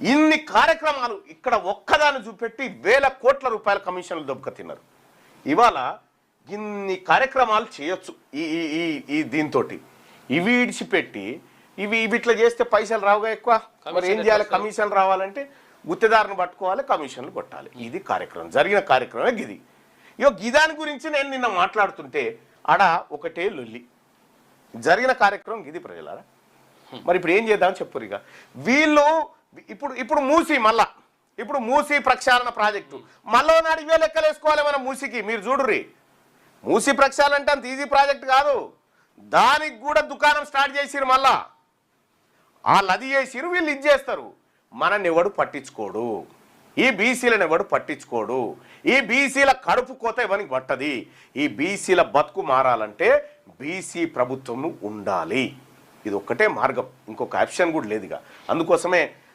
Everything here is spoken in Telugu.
ఇన్ని కార్యక్రమాలు ఇక్కడ ఒక్కదాన్ని చూపెట్టి వేల కోట్ల రూపాయల కమిషన్లు దొబ్బక తిన్నారు ఇవాళ ఇన్ని కార్యక్రమాలు చేయొచ్చు ఈ ఈ ఈ దీంతో ఇవి ఇడిచిపెట్టి ఇవి ఇట్లా చేస్తే పైసలు రావుగా ఎక్కువ? మరి ఏం చేయాలి? కమిషన్ రావాలంటే గుత్తేదారుని పట్టుకోవాలి కమిషన్లు కొట్టాలి. ఇది కార్యక్రమం జరిగిన కార్యక్రమమే గిది ఇగో గిదాని గురించి నేను నిన్న మాట్లాడుతుంటే ఆడ ఒకటే లొల్లి. జరిగిన కార్యక్రమం గిది ప్రజలారా? మరి ఇప్పుడు ఏం చేద్దాం చెప్పు ఇక వీళ్ళు ఇప్పుడు ఇప్పుడు మూసి మళ్ళా. ఇప్పుడు మూసి ప్రక్షాళన ప్రాజెక్టు. మళ్ళా నాడు ఇవే లెక్కలు వేసుకోవాలి మన మూసికి. మీరు చూడుర్రి. మూసి ప్రక్షాళన అంటే అంత ఈజీ ప్రాజెక్ట్ కాదు. దానికి కూడా దుకాణం స్టార్ట్ చేసిరు మళ్ళా. వాళ్ళు అది చేసిరు వీళ్ళు ఇది చేస్తారు. మనని ఎవడు పట్టించుకోడు. ఈ బీసీలను ఎవడు పట్టించుకోడు. ఈ బీసీల కడుపు కోత ఎవరికి పట్టది? ఈ బీసీల బతుకు మారాలంటే బీసీ ప్రభుత్వం ఉండాలి. ఇది ఒక్కటే మార్గం. ఇంకొక ఆప్షన్ కూడా లేదుగా. అందుకోసమే